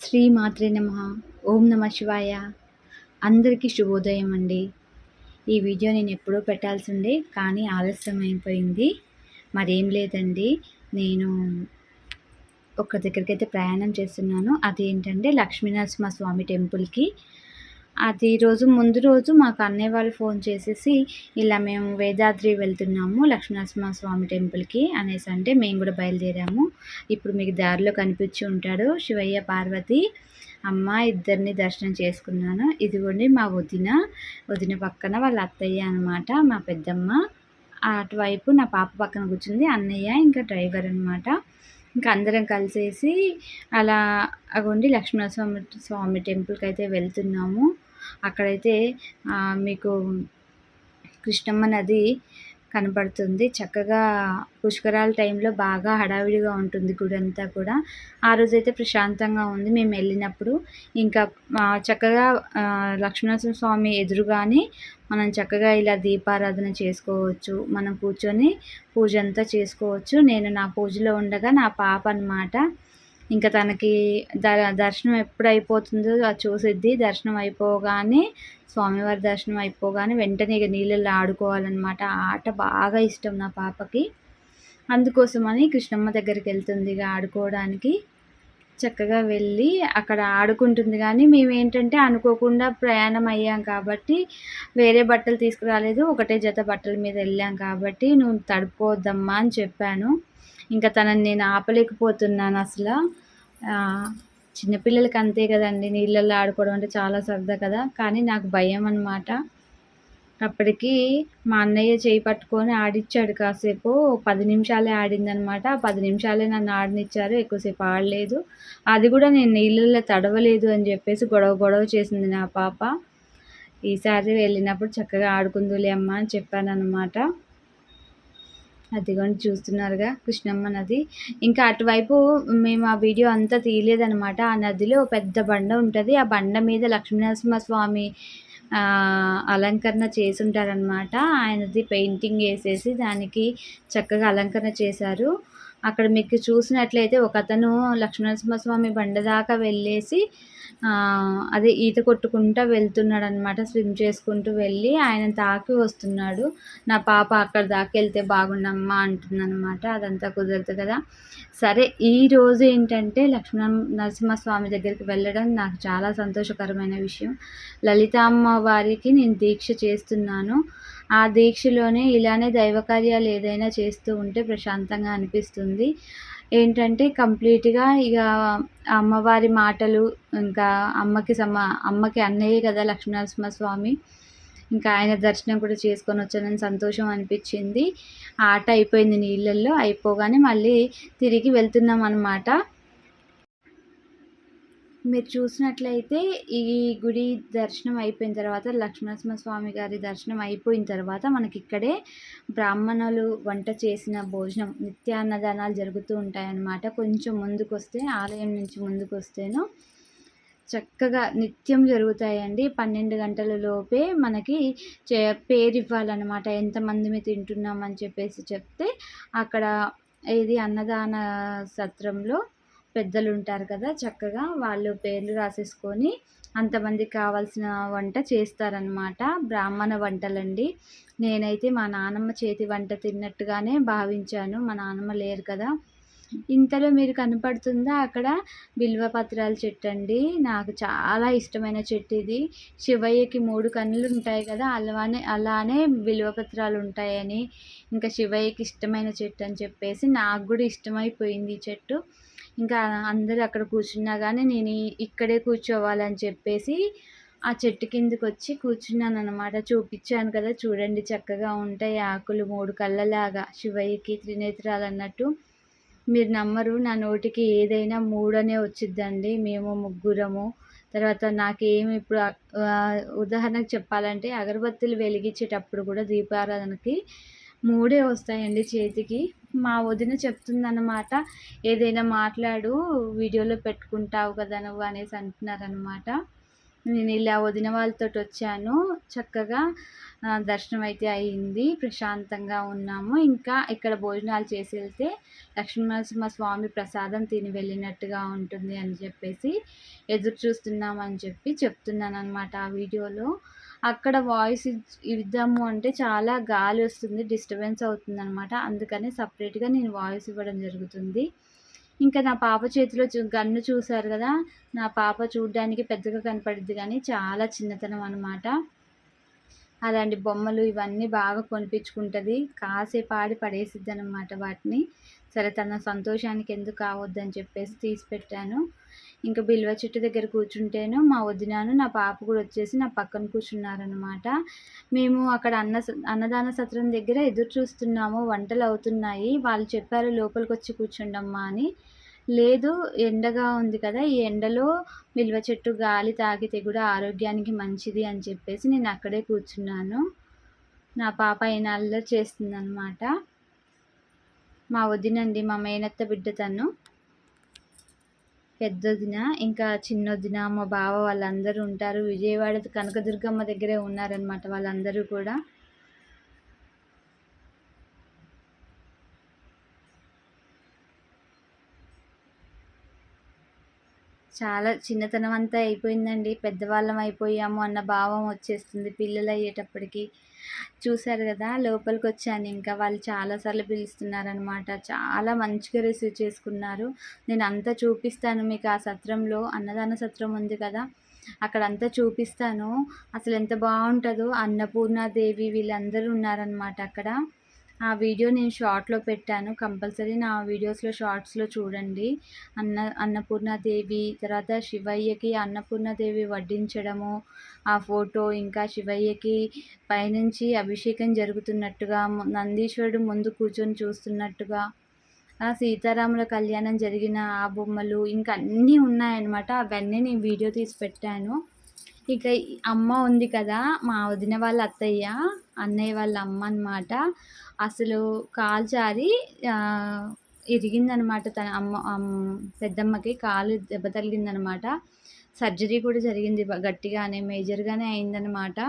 శ్రీ మాత్రే నమ. ఓం నమ శివాయ. అందరికీ శుభోదయం అండి. ఈ వీడియో నేను ఎప్పుడో పెట్టాల్సి ఉండే కానీ ఆలస్యం అయిపోయింది. మరేం లేదండి. నేను ఒక దగ్గరికి అయితే ప్రయాణం చేస్తున్నాను. అదేంటంటే లక్ష్మీనరసింహ స్వామి టెంపుల్కి. అది రోజు ముందు రోజు మాకు అన్నయ్య వాళ్ళు ఫోన్ చేసేసి ఇలా మేము వేదాద్రి వెళ్తున్నాము లక్ష్మీనరసింహ స్వామి టెంపుల్కి అనేసి అంటే మేము కూడా బయలుదేరాము. ఇప్పుడు మీకు దారిలో కనిపించి ఉంటాడు శివయ్య పార్వతి. అమ్మ ఇద్దరిని దర్శనం చేసుకున్నాను. ఇదిగోండి మా వదిన. వదిన పక్కన వాళ్ళ అత్తయ్య అనమాట మా పెద్దమ్మ. అటువైపు నా పాప పక్కన కూర్చుంది అన్నయ్య ఇంకా డ్రైవర్ అనమాట ఇంకా అందరం కలిసేసి అలా అగోండి లక్ష్మీనరస్వామి స్వామి టెంపుల్కి అయితే వెళ్తున్నాము. అక్కడైతే మీకు కృష్ణమ్మ నది కనపడుతుంది. చక్కగా పుష్కరాల టైంలో బాగా హడావిడిగా ఉంటుంది గుడి అంతా కూడా. ఆ రోజైతే ప్రశాంతంగా ఉంది. మేము వెళ్ళినప్పుడు ఇంకా చక్కగా లక్ష్మీనరసింహ స్వామి ఎదురుగానే మనం చక్కగా ఇలా దీపారాధన చేసుకోవచ్చు. మనం కూర్చొని పూజ అంతా చేసుకోవచ్చు. నేను నా పూజలో ఉండగా నా పాప అనమాట ఇంకా తనకి ద దర్శనం ఎప్పుడు అయిపోతుందో అది చూసిద్ది. దర్శనం అయిపోగానే స్వామివారి దర్శనం అయిపోగానే వెంటనే ఇక నీళ్ళల్లో ఆడుకోవాలన్నమాట. ఆట బాగా ఇష్టం నా పాపకి. అందుకోసమని కృష్ణమ్మ దగ్గరికి వెళ్తుంది ఇక ఆడుకోవడానికి. చక్కగా వెళ్ళి అక్కడ ఆడుకుంటుంది కానీ మేము ఏంటంటే అనుకోకుండా ప్రయాణం అయ్యాం కాబట్టి వేరే బట్టలు తీసుకురాలేదు. ఒకటే జత బట్టల మీద వెళ్ళాం కాబట్టి నువ్వు తడుపుకోవద్దమ్మా అని చెప్పాను. ఇంకా తనని నేను ఆపలేకపోతున్నాను అసలు. చిన్నపిల్లలకి అంతే కదండి నీళ్ళల్లో ఆడుకోవడం అంటే చాలా సరదా కదా. కానీ నాకు భయం అనమాట అప్పటికి మా అన్నయ్య చేయి పట్టుకొని ఆడిచ్చాడు కాసేపు. పది నిమిషాలే ఆడిందనమాట ఆ పది నిమిషాలే నన్ను ఆడనిచ్చారు ఎక్కువసేపు ఆడలేదు. అది కూడా నేను నీళ్ళల్లో తడవలేదు అని చెప్పేసి గొడవ గొడవ చేసింది నా పాప. ఈసారి వెళ్ళినప్పుడు చక్కగా ఆడుకుందులే అమ్మ అని చెప్పాను అనమాట అదిగోండి చూస్తున్నారుగా కృష్ణమ్మ నది. ఇంకా అటువైపు మేము ఆ వీడియో అంతా తీయలేదనమాట ఆ నదిలో పెద్ద బండ ఉంటుంది. ఆ బండ మీద లక్ష్మీనరసింహ స్వామి అలంకరణ చేసి ఉంటారనమాట ఆయనది పెయింటింగ్ వేసేసి దానికి చక్కగా అలంకరణ చేశారు. అక్కడ మీకు చూసినట్లయితే ఒక అతను లక్ష్మీనరసింహస్వామి బండ దాకా వెళ్ళేసి అదే ఈత కొట్టుకుంటూ వెళ్తున్నాడు అనమాట స్విమ్ చేసుకుంటూ వెళ్ళి ఆయన తాకి వస్తున్నాడు. నా పాప అక్కడ దాకా వెళ్తే బాగుండమ్మా అంటుందన్నమాట. అదంతా కుదరదు కదా. సరే ఈ రోజు ఏంటంటే లక్ష్మణ నరసింహస్వామి దగ్గరికి వెళ్ళడం నాకు చాలా సంతోషకరమైన విషయం. లలితామ్మ వారికి నేను దీక్ష చేస్తున్నాను. ఆ దీక్షలోనే ఇలానే దైవ కార్యాలు ఏదైనా చేస్తూ ఉంటే ప్రశాంతంగా అనిపిస్తుంది. ఏంటంటే కంప్లీట్గా ఇక అమ్మవారి మాటలు ఇంకా అమ్మకి సమ అమ్మకి అన్నయ్యే కదా లక్ష్మీనరసింహస్వామి ఇంకా ఆయన దర్శనం కూడా చేసుకొని వచ్చానని సంతోషం అనిపించింది. ఆట అయిపోయింది నీళ్ళల్లో అయిపోగానే మళ్ళీ తిరిగి వెళ్తున్నాం అనమాట మీరు చూసినట్లయితే ఈ గుడి దర్శనం అయిపోయిన తర్వాత లక్ష్మణస్వామి గారి దర్శనం అయిపోయిన తర్వాత మనకి ఇక్కడే బ్రాహ్మణులు వంట చేసిన భోజనం నిత్యాన్నదానాలు జరుగుతూ ఉంటాయన్నమాట. కొంచెం ముందుకు వస్తే ఆలయం నుంచి ముందుకు వస్తేనో చక్కగా నిత్యం జరుగుతాయండి. పన్నెండు గంటల లోపే మనకి పేరు ఇవ్వాలన్నమాట ఎంతమంది మీ తింటున్నామని చెప్పేసి చెప్తే అక్కడ ఇది అన్నదాన సత్రంలో పెద్దలు ఉంటారు కదా చక్కగా వాళ్ళు పేర్లు రాసేసుకొని అంతమందికి కావాల్సిన వంట చేస్తారనమాట బ్రాహ్మణ వంటలండి. నేనైతే మా నాన్నమ్మ చేతి వంట తిన్నట్టుగానే భావించాను. మా నాన్నమ్మ లేరు కదా. ఇంతలో మీరు కనపడుతుందా అక్కడ? బిల్వపత్రాల చెట్టు అండి. నాకు చాలా ఇష్టమైన చెట్టు ఇది. శివయ్యకి మూడు కన్నులు ఉంటాయి కదా అలానే అలానే బిల్వపత్రాలు ఉంటాయని ఇంకా శివయ్యకి ఇష్టమైన చెట్టు అని చెప్పేసి నాకు కూడా ఇష్టమైపోయింది ఈ చెట్టు. ఇంకా అందరూ అక్కడ కూర్చున్నా కానీ నేను ఇక్కడే కూర్చోవాలని చెప్పేసి ఆ చెట్టు కిందకి వచ్చి కూర్చున్నాను అనమాట చూపించాను కదా చూడండి చక్కగా ఉంటాయి ఆకులు మూడు కళ్ళలాగా. శివయ్యకి త్రినేత్రాలు అన్నట్టు. మీరు నమ్మరు నా నోటికి ఏదైనా మూడనే వచ్చిద్దండి. మేము ముగ్గురము. తర్వాత నాకేమి ఇప్పుడు ఉదాహరణకు చెప్పాలంటే అగరబత్తులు వెలిగించేటప్పుడు కూడా దీపారాధనకి మూడే వస్తాయండి చేతికి. మా వదిన చెప్తుందన్నమాట ఏదైనా మాట్లాడు వీడియోలో పెట్టుకుంటావు కదా నువ్వు అనేసి అంటున్నారనమాట నేను ఇలా వదిన వాళ్ళతో వచ్చాను. చక్కగా దర్శనం అయితే అయింది. ప్రశాంతంగా ఉన్నాము. ఇంకా ఇక్కడ భోజనాలు చేసి వెళ్తే లక్ష్మీనరసింహ స్వామి ప్రసాదం తిని వెళ్ళినట్టుగా ఉంటుంది అని చెప్పేసి ఎదురు చూస్తున్నామని చెప్పి చెప్తున్నాను అనమాట ఆ వీడియోలో. అక్కడ వాయిస్ ఇద్దాము అంటే చాలా గాలి వస్తుంది డిస్టర్బెన్స్ అవుతుంది అనమాట అందుకని సపరేట్గా నేను వాయిస్ ఇవ్వడం జరుగుతుంది. ఇంకా నా పాప చేతిలో చూ గన్ను చూశారు కదా నా పాప చూడడానికి పెద్దగా కనపడుద్ది కానీ చాలా చిన్నతనం అనమాట అలాంటి బొమ్మలు ఇవన్నీ బాగా కొనిపించుకుంటుంది. కాసేపు ఆడి పడేసిద్ది అనమాట వాటిని. సరే తన సంతోషానికి ఎందుకు కావద్దని చెప్పేసి తీసి పెట్టాను ఇంకా బిల్వ చెట్టు దగ్గర కూర్చుంటేను మా వదినాను నా పాప కూడా వచ్చేసి నా పక్కన కూర్చున్నారనమాట మేము అక్కడ అన్న అన్నదాన సత్రం దగ్గర ఎదురు చూస్తున్నాము వంటలు అవుతున్నాయి. వాళ్ళు చెప్పారు లోపలికి వచ్చి కూర్చుండమ్మా అని. లేదు ఎండగా ఉంది కదా ఈ ఎండలో నిల్వ చెట్టు గాలి తాగితే కూడా ఆరోగ్యానికి మంచిది అని చెప్పేసి నేను అక్కడే కూర్చున్నాను. నా పాప అయిన అల్లరి చేస్తుందన్నమాట. మా వదినండి మా మేనత్త బిడ్డ తను. పెద్దొదిన ఇంకా చిన్నొదిన మా బావ వాళ్ళందరూ ఉంటారు. విజయవాడ కనకదుర్గమ్మ దగ్గరే ఉన్నారనమాట వాళ్ళందరూ కూడా. చాలా చిన్నతనం అంతా అయిపోయిందండి. పెద్దవాళ్ళం అయిపోయాము అన్న భావం వచ్చేస్తుంది పిల్లలు అయ్యేటప్పటికి చూశారు కదా లోపలికి వచ్చాను ఇంకా వాళ్ళు చాలాసార్లు పిలుస్తున్నారనమాట చాలా మంచిగా రిసీవ్ చేసుకున్నారు. నేను అంతా చూపిస్తాను మీకు ఆ సత్రంలో. అన్నదాన సత్రం ఉంది కదా అక్కడ అంతా చూపిస్తాను. అసలు ఎంత బాగుంటుందో అన్నపూర్ణాదేవి వీళ్ళందరూ ఉన్నారనమాట అక్కడ. ఆ వీడియో నేను షార్ట్లో పెట్టాను. కంపల్సరీ నా వీడియోస్లో షార్ట్స్లో చూడండి. అన్న అన్నపూర్ణాదేవి తర్వాత శివయ్యకి అన్నపూర్ణాదేవి వడ్డించడము ఆ ఫోటో ఇంకా శివయ్యకి పైనుంచి అభిషేకం జరుగుతున్నట్టుగా నందీశ్వరుడు ముందు కూర్చొని చూస్తున్నట్టుగా ఆ సీతారాముల కళ్యాణం జరిగిన ఆ బొమ్మలు ఇంకా అన్నీ ఉన్నాయన్నమాట. అవన్నీ నేను వీడియో తీసి పెట్టాను. ఇక అమ్మ ఉంది కదా మా వదిన వాళ్ళ అత్తయ్య అన్నయ్య వాళ్ళ అమ్మ అనమాట అసలు కాలు జారి ఇరిగిందనమాట తన అమ్మ పెద్దమ్మకి కాలు దెబ్బ తగిలిందనమాట సర్జరీ కూడా జరిగింది గట్టిగానే మేజర్గానే అయిందనమాట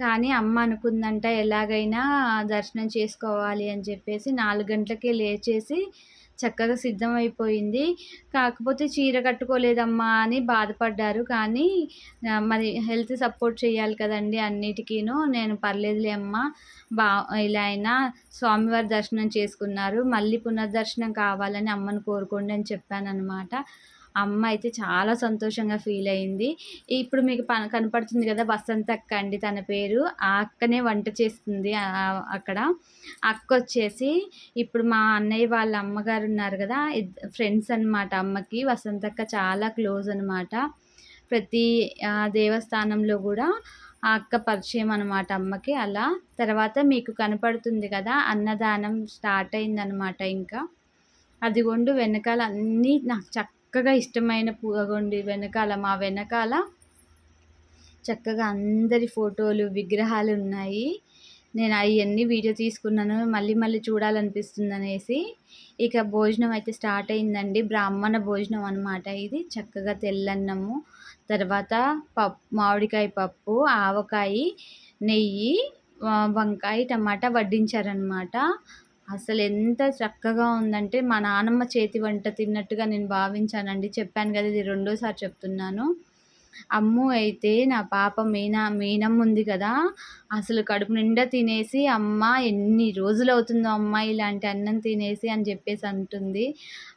కానీ అమ్మ అనుకుందంట ఎలాగైనా దర్శనం చేసుకోవాలి అని చెప్పేసి నాలుగు గంటలకే లేచేసి చక్కగా సిద్ధమైపోయింది. కాకపోతే చీర కట్టుకోలేదమ్మా అని బాధపడ్డారు. కానీ మరి హెల్త్ సపోర్ట్ చేయాలి కదండి అన్నిటికీను. నేను పర్లేదులే అమ్మ. బా ఇలా అయినా స్వామివారి దర్శనం చేసుకున్నారు. మళ్ళీ పునర్దర్శనం కావాలని అమ్మను కోరుకోండి అని చెప్పాను అనమాట అమ్మ అయితే చాలా సంతోషంగా ఫీల్ అయింది. ఇప్పుడు మీకు ప కనపడుతుంది కదా వసంత అక్క అండి తన పేరు. ఆ అక్కనే వంట చేస్తుంది అక్కడ. అక్క వచ్చేసి ఇప్పుడు మా అన్నయ్య వాళ్ళ అమ్మగారు ఉన్నారు కదా ఫ్రెండ్స్ అనమాట అమ్మకి. వసంత అక్క చాలా క్లోజ్ అనమాట ప్రతి దేవస్థానంలో కూడా ఆ అక్క పరిచయం అనమాట అమ్మకి అలా. తర్వాత మీకు కనపడుతుంది కదా అన్నదానం స్టార్ట్ అయిందనమాట ఇంకా. అదిగొండు వెనకాల అన్నీ నాకు చక్క చక్కగా ఇష్టమైన పూగొండి వెనకాల మా వెనకాల చక్కగా అందరి ఫోటోలు విగ్రహాలు ఉన్నాయి. నేను అవన్నీ వీడియో తీసుకున్నాను. మళ్ళీ మళ్ళీ చూడాలనిపిస్తుంది అనేసి. ఇక భోజనం అయితే స్టార్ట్ అయిందండి. బ్రాహ్మణ భోజనం అనమాట ఇది. చక్కగా తెల్లన్నము తర్వాత పప్పు మామిడికాయ పప్పు ఆవకాయ నెయ్యి వంకాయ టమాటా వడ్డించారనమాట అసలు ఎంత చక్కగా ఉందంటే మా నానమ్మ చేతి వంట తిన్నట్టుగా నేను భావించానండి. చెప్పాను కదా ఇది రెండోసారి చెప్తున్నాను. అమ్ము అయితే నా పాప మీనా మీనమ్మ ఉంది కదా అసలు కడుపు నిండా తినేసి అమ్మ ఎన్ని రోజులు అవుతుందో అమ్మ ఇలాంటి అన్నం తినేసి అని చెప్పేసి అంటుంది.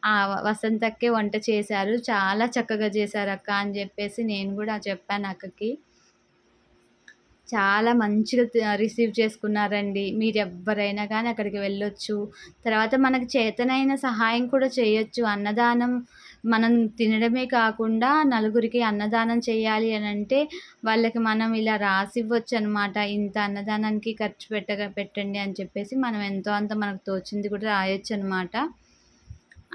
ఆ వసంతక్కే వంట చేశారు. చాలా చక్కగా చేశారు అక్క అని చెప్పేసి నేను కూడా చెప్పాను అక్కకి. చాలా మంచిగా రిసీవ్ చేసుకున్నారండి. మీరు ఎవరైనా కానీ అక్కడికి వెళ్ళొచ్చు. తర్వాత మనకు చేతనైన సహాయం కూడా చేయొచ్చు. అన్నదానం మనం తినడమే కాకుండా నలుగురికి అన్నదానం చేయాలి అని అంటే వాళ్ళకి మనం ఇలా రాసి ఇవ్వచ్చు అనమాట ఇంత అన్నదానానికి ఖర్చు పెట్ట పెట్టండి అని చెప్పేసి మనం ఎంతో అంత మనకు తోచింది కూడా రాయొచ్చు అనమాట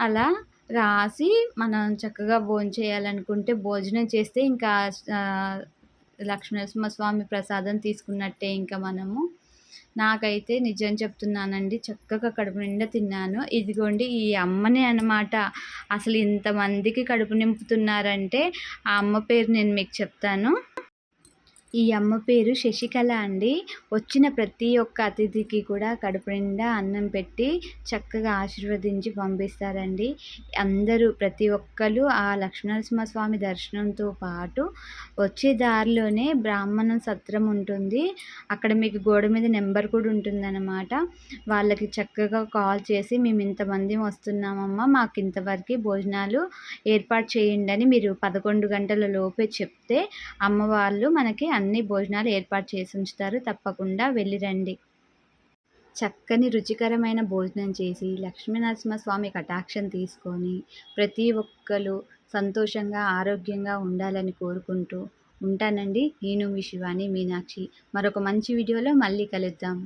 అలా రాసి మనం చక్కగా భోజనం చేయాలనుకుంటే భోజనం చేస్తే ఇంకా లక్ష్మీనరసింహస్వామి ప్రసాదం తీసుకున్నట్టే ఇంకా మనము. నాకైతే నిజం చెప్తున్నానండి చక్కగా కడుపు నిండా తిన్నాను. ఇదిగోండి ఈ అమ్మని అనమాట అసలు ఇంతమందికి కడుపు నింపుతున్నారంటే ఆ అమ్మ పేరు నేను మీకు చెప్తాను. ఈ అమ్మ పేరు శశికళ అండి. వచ్చిన ప్రతి ఒక్క అతిథికి కూడా కడుపు నిండా అన్నం పెట్టి చక్కగా ఆశీర్వదించి పంపిస్తారండి. అందరూ ప్రతి ఒక్కరు ఆ లక్ష్మీనరసింహస్వామి దర్శనంతో పాటు వచ్చే దారిలోనే బ్రాహ్మణ సత్రం ఉంటుంది. అక్కడ మీకు గోడ మీద నెంబర్ కూడా ఉంటుందన్నమాట. వాళ్ళకి చక్కగా కాల్ చేసి మేము ఇంతమంది వస్తున్నామమ్మా మాకు ఇంతవరకు భోజనాలు ఏర్పాటు చేయండి అని మీరు పదకొండు గంటల లోపే చెప్తే అమ్మవాళ్ళు మనకి అన్ని భోజనాలు ఏర్పాటు చేసి ఉంచుతారు. తప్పకుండా వెళ్ళిరండి చక్కని రుచికరమైన భోజనం చేసి లక్ష్మీనరసింహస్వామి కటాక్షం తీసుకొని ప్రతి ఒక్కరు సంతోషంగా ఆరోగ్యంగా ఉండాలని కోరుకుంటూ ఉంటానండి. నేను మీ శివాని మీనాక్షి. మరొక మంచి వీడియోలో మళ్ళీ కలుద్దాం.